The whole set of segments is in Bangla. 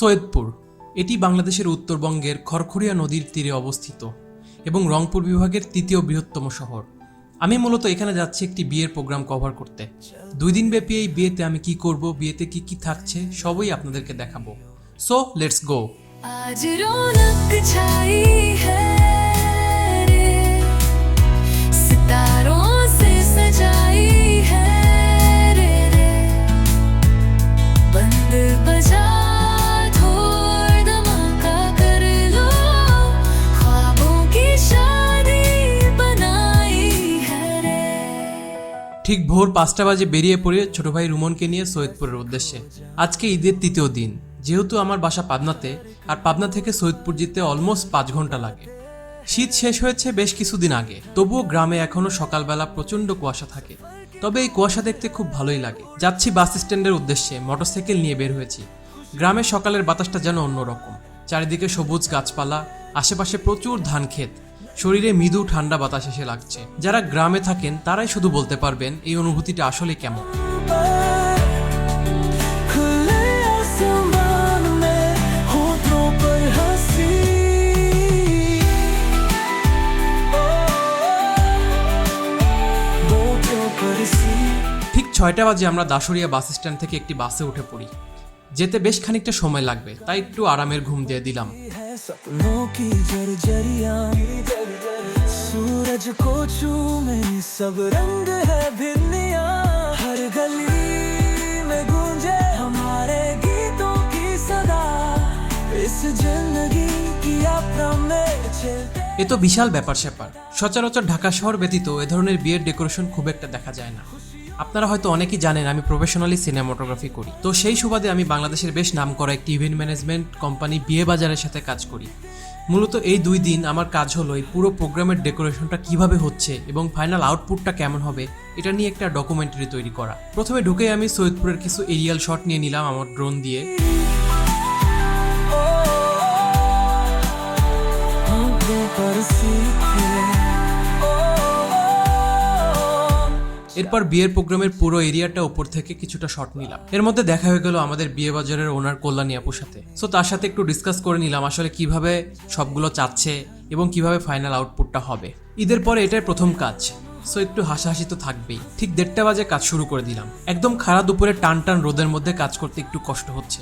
সৈয়দপুর। এটি বাংলাদেশের উত্তরবঙ্গের খড়খড়িয়া নদীর তীরে অবস্থিত এবং রংপুর বিভাগের তৃতীয় বৃহত্তম শহর। আমি মূলত এখানে যাচ্ছি একটি বিয়ের প্রোগ্রাম কভার করতে। দুই দিন ব্যাপী এই বিয়েতে আমি কি করব, বিয়েতে কি কি থাকছে, সবই আপনাদেরকে দেখাবো। সো লেটস গো আজ রোনক ছাই হ্যায়। ঠিক ভোর পাঁচটা বাজে বেরিয়ে পড়ে ছোট ভাই রুমনকে নিয়ে সৈয়দপুরের উদ্দেশ্যে। আজকে ঈদের তৃতীয় দিন। যেহেতু আমার বাসা পাবনাতে, আর পাবনা থেকে সৈয়দপুর যেতে অলমোস্ট পাঁচ ঘণ্টা লাগে। শীত শেষ হয়েছে বেশ কিছুদিন আগে, তবুও গ্রামে এখনও সকালবেলা প্রচণ্ড কুয়াশা থাকে। তবে এই কুয়াশা দেখতে খুব ভালোই লাগে। যাচ্ছি বাস স্ট্যান্ডের উদ্দেশ্যে, মোটরসাইকেল নিয়ে বের হয়েছি। গ্রামের সকালের বাতাসটা যেন অন্যরকম। চারিদিকে সবুজ গাছপালা, আশেপাশে প্রচুর ধান ক্ষেত শরীরে মৃদু ঠান্ডা বাতাস এসে লাগছে। যারা গ্রামে থাকেন তারাই শুধু বলতে পারবেন এই অনুভূতিটা আসলে কেমন। ঠিক ছয়টা বাজে আমরা দাসরিয়া বাস স্ট্যান্ড থেকে একটি বাসে উঠে পড়ি। যেতে বেশ খানিকটা সময় লাগবে তাই একটু আরামের ঘুম দিয়ে দিলাম। सूरज को चूमे सब रंग है भिन्निया हर गली में गूंजे हमारे गीतों की सदा इस जिंदगी की यात्रा में चलते এ তো বিশাল ব্যাপার স্যাপার সচরাচর ঢাকা শহর ব্যতীত এ ধরনের বিয়ের ডেকোরেশন খুব একটা দেখা যায় না আপনারা হয়তো অনেকেই জানেন আমি প্রফেশনালি সিনেমাটোগ্রাফি করি তো সেই সুবাদে আমি বাংলাদেশের বেশ নাম করা একটি ইভেন্ট ম্যানেজমেন্ট কোম্পানি বিয়ে বাজারের সাথে কাজ করি মূলত এই দুই দিন আমার কাজ হলো এই পুরো প্রোগ্রামের ডেকোরেশনটা কিভাবে হচ্ছে এবং ফাইনাল আউটপুটটা কেমন হবে এটা নিয়ে একটা ডকুমেন্টারি তৈরি করা প্রথমে ঢুকেই আমি সৈয়দপুরের কিছু এরিয়াল শট নিয়ে নিলাম আমার ড্রোন দিয়ে होठों पर सीखे এরপর বিয়ের প্রোগ্রামের পুরো এরিয়াটা উপর থেকে কিছুটা শট নিলাম। এর মধ্যে দেখা হয়ে গেল আমাদের বিয়ে বাজারের ওনার কল্যাণী আপুর সাথে। সো তার সাথে একটু ডিসকাস করে নিলাম আসলে কীভাবে সবগুলো চাচ্ছে এবং কীভাবে ফাইনাল আউটপুটটা হবে। ঈদের পরে এটাই প্রথম কাজ। সো একটু হাসাহাসি তো থাকবেই। ঠিক দেড়টা বাজে কাজ শুরু করে দিলাম। একদম খারাপ দুপুরে টান টান রোদের মধ্যে কাজ করতে একটু কষ্ট হচ্ছে।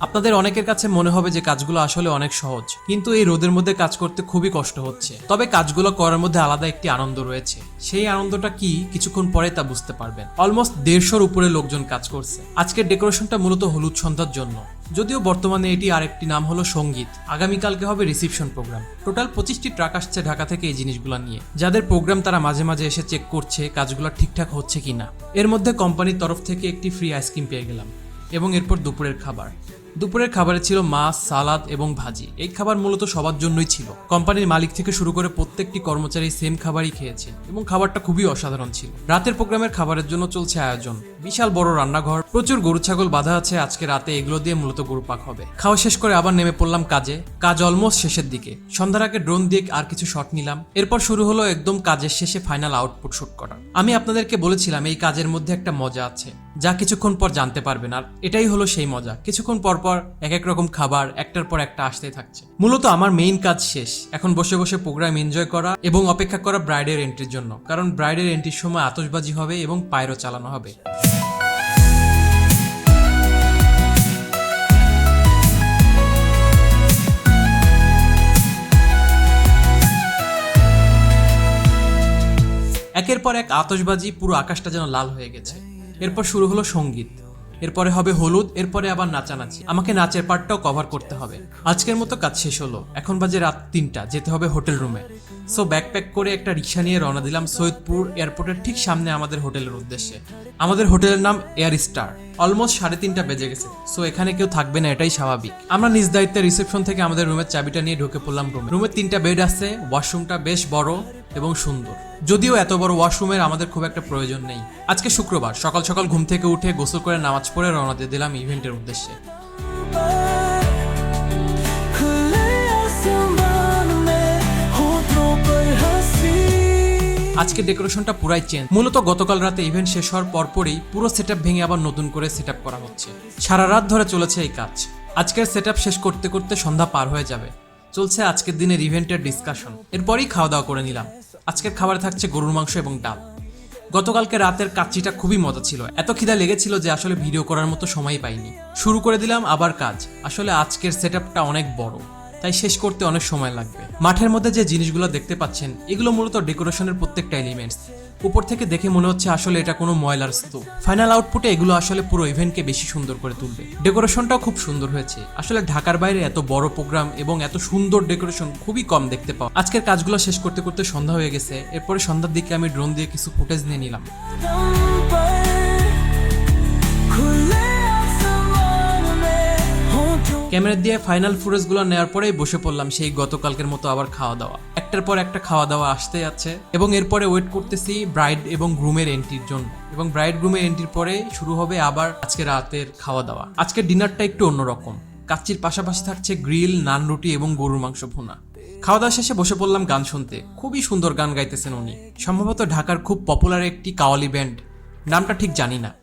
আপনাদের অনেকের কাছে মনে হবে যে কাজগুলো আসলে অনেক সহজ, কিন্তু এই রোদের মধ্যে কাজ করতে খুবই কষ্ট হচ্ছে। তবে কাজগুলো করার মধ্যে আলাদা একটি আনন্দ রয়েছে। সেই আনন্দটা কি কিছুক্ষণ পরে তা বুঝতে পারবেন। অলমোস্ট দেড়শোর উপরে লোকজন কাজ করছে। আজকের ডেকোরেশনটা মূলত হলুদ সন্ধ্যার জন্য। যদিও বর্তমানে এটি আরেকটি নাম হলো সংগীত। আগামীকালকে হবে রিসিপশন প্রোগ্রাম। টোটাল পঁচিশটি ট্রাক আসছে ঢাকা থেকে এই জিনিসগুলো নিয়ে। যাদের প্রোগ্রাম তারা মাঝে মাঝে এসে চেক করছে কাজগুলো ঠিকঠাক হচ্ছে কিনা। এর মধ্যে কোম্পানির তরফ থেকে একটি ফ্রি আইসক্রিম পেয়ে গেলাম এবং এরপর দুপুরের খাবার। দুপুরের খাবারে ছিল মাছ, সালাদ এবং ভাজি। এই খাবার মূলত সবার জন্যই ছিল। কোম্পানির মালিক থেকে শুরু করে প্রত্যেকটি কর্মচারী সেম খাবারই খেয়েছে এবং খাবারটা খুবই অসাধারণ ছিল। রাতের প্রোগ্রামের খাবারের জন্য চলছে আয়োজন। বিশাল বড় রান্নাঘর, প্রচুর গরু ছাগল বাঁধা আছে আজকে রাতে, এগুলো দিয়ে মূলত গরু পাক হবে। খাওয়া শেষ করে আবার নেমে পড়লাম কাজে। কাজ অলমোস্ট শেষের দিকে। সন্ধ্যার আগে ড্রোন দিয়ে আর কিছু শট নিলাম। এরপর শুরু হলো একদম কাজের শেষে ফাইনাল আউটপুট শুট করা। আমি আপনাদেরকে বলেছিলাম, এই কাজের মধ্যে একটা মজা আছে। যা কিছুক্ষণ পর জানতে পারবেন, আর এটাই হলো সেই মজা। কিছুক্ষণ পর পর এক এক রকম খাবার, একটার পর একটা আসতেই থাকছে। মূলত আমার মেইন কাজ শেষ। এখন বসে বসে প্রোগ্রাম এনজয় করা এবং অপেক্ষা করা ব্রাইডের এন্ট্রির জন্য। কারণ ব্রাইডের এন্ট্রির সময় আতশবাজি হবে এবং পায়রো চালানো হবে। একের পর এক আতশবাজি পুরো আকাশটা যেন লাল হয়ে গেছে। এরপর শুরু হলো সংগীত। এরপরে হবে হলুদ, এরপরে আবার নাচানাচি। আমাকে নাচের পার্টটাও কভার করতে হবে। আজকের মতো কাজ শেষ হলো। এখন বাজে রাত তিনটা, যেতে হবে হোটেল রুমে। সো ব্যাকপ্যাক করে একটা রিক্সা নিয়ে রওনা দিলাম সৈয়দপুর এয়ারপোর্টের ঠিক সামনে আমাদের হোটেলের উদ্দেশ্যে। আমাদের হোটেলের নাম এয়ার স্টার অলমোস্ট সাড়ে তিনটা বেজে গেছে। সো এখানে কেউ থাকবে না, এটাই স্বাভাবিক। আমরা নিজ দায়িত্বে রিসেপশন থেকে আমাদের রুমের চাবিটা নিয়ে ঢুকে পড়লাম রুমে রুমের তিনটা বেড আছে ওয়াশরুমটা বেশ বড়। এবং সুন্দর। যদিও এত বড় ওয়াশরুমের আমাদের খুব একটা প্রয়োজন নেই। আজকে শুক্রবার, সকাল সকাল ঘুম থেকে উঠে গোসল করে নামাজ পড়ে রওনা দিয়ে দিলাম ইভেন্টের উদ্দেশ্যে। আজকে ডেকোরেশনটা পুরাই চেঞ্জ। মূলত গতকাল রাতে ইভেন্ট শেষ হওয়ার পরপরই পুরো সেট ভেঙে আবার নতুন করে সেট করা হচ্ছে। সারা রাত ধরে চলেছে এই কাজ। আজকের সেট শেষ করতে করতে সন্ধ্যা পার হয়ে যাবে। চলছে আজকের দিনের ইভেন্টের ডিসকাশন এরপরই খাওয়া দাওয়া করে নিলাম। আজকের খাবারে থাকছে গরুর মাংস এবং ডাল। গতকালকে রাতের কাচ্চিটা খুবই মজা ছিল। এত খিদা লেগেছিল যে আসলে ভিডিও করার মতো সময় পাইনি। শুরু করে দিলাম আবার কাজ। আসলে আজকের সেট অনেক বড়। তাই শেষ করতে অনেক সময় লাগবে। মাঠের মধ্যে যে জিনিসগুলো দেখতে পাচ্ছেন, এগুলো মূলত ডেকোরেশনের প্রত্যেকটা এলিমেন্টস উপর থেকে দেখে মনে হচ্ছে আসলে এটা কোনো ময়লার স্তূপ। ফাইনাল আউটপুটে এগুলো আসলে পুরো ইভেন্টকে বেশি সুন্দর করে তুলবে। ডেকোরেশনটাও খুব সুন্দর হয়েছে। আসলে ঢাকার বাইরে এত বড় প্রোগ্রাম এবং এত সুন্দর ডেকোরেশন খুবই কম দেখতে পাওয়া। আজকের কাজগুলো শেষ করতে করতে সন্ধ্যা হয়ে গেছে। এরপরে সন্ধ্যার দিকে আমি ড্রোন দিয়ে কিছু ফুটেজ নিয়ে নিলাম। ক্যামেরা দিয়ে ফাইনাল ফুটেজগুলো নেওয়ার পরেই বসে পড়লাম সেই গতকালকের মতো আবার খাওয়া দাওয়া। একটার পর একটা খাওয়া দাওয়া আসতে যাচ্ছে এবং এরপরে ওয়েট করতেছি ব্রাইড এবং গ্রুমের এন্ট্রির জন্য। এবং ব্রাইড গ্রুমের এন্ট্রির পরে শুরু হবে আবার আজকে রাতের খাওয়া দাওয়া। আজকের ডিনারটা একটু অন্যরকম। কাচ্চির পাশাপাশি থাকছে গ্রিল নান রুটি এবং গরুর মাংস ভুনা। খাওয়া দাওয়া শেষে বসে পড়লাম গান শুনতে। খুবই সুন্দর গান গাইতেছেন উনি। সম্ভবত ঢাকার খুব পপুলার একটি কাওয়ালি ব্যান্ড নামটা ঠিক জানি না।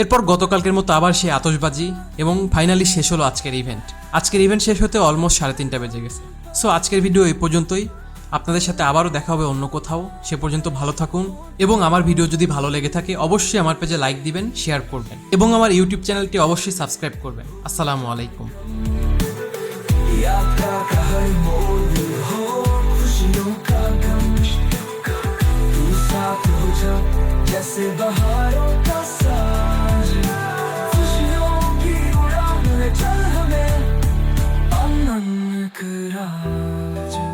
এরপর গতকালকের মতো আবার সেই আতশবাজি এবং ফাইনালি শেষ হলো আজকের ইভেন্ট আজকের ইভেন্ট শেষ হতে অলমোস্ট সাড়ে তিনটা বেজে গেছে সো আজকের ভিডিও এই পর্যন্তই আপনাদের সাথে আবারও দেখা হবে অন্য কোথাও সে পর্যন্ত ভালো থাকুন এবং আমার ভিডিও যদি ভালো লেগে থাকে অবশ্যই আমার পেজে লাইক দিবেন শেয়ার করবেন এবং আমার ইউটিউব চ্যানেলটি অবশ্যই সাবস্ক্রাইব করবেন আসসালামু আলাইকুম यात्रा का हर मोड़ हो खुशियों का गम तू साथ हो जा जैसे बहारों का 그러죠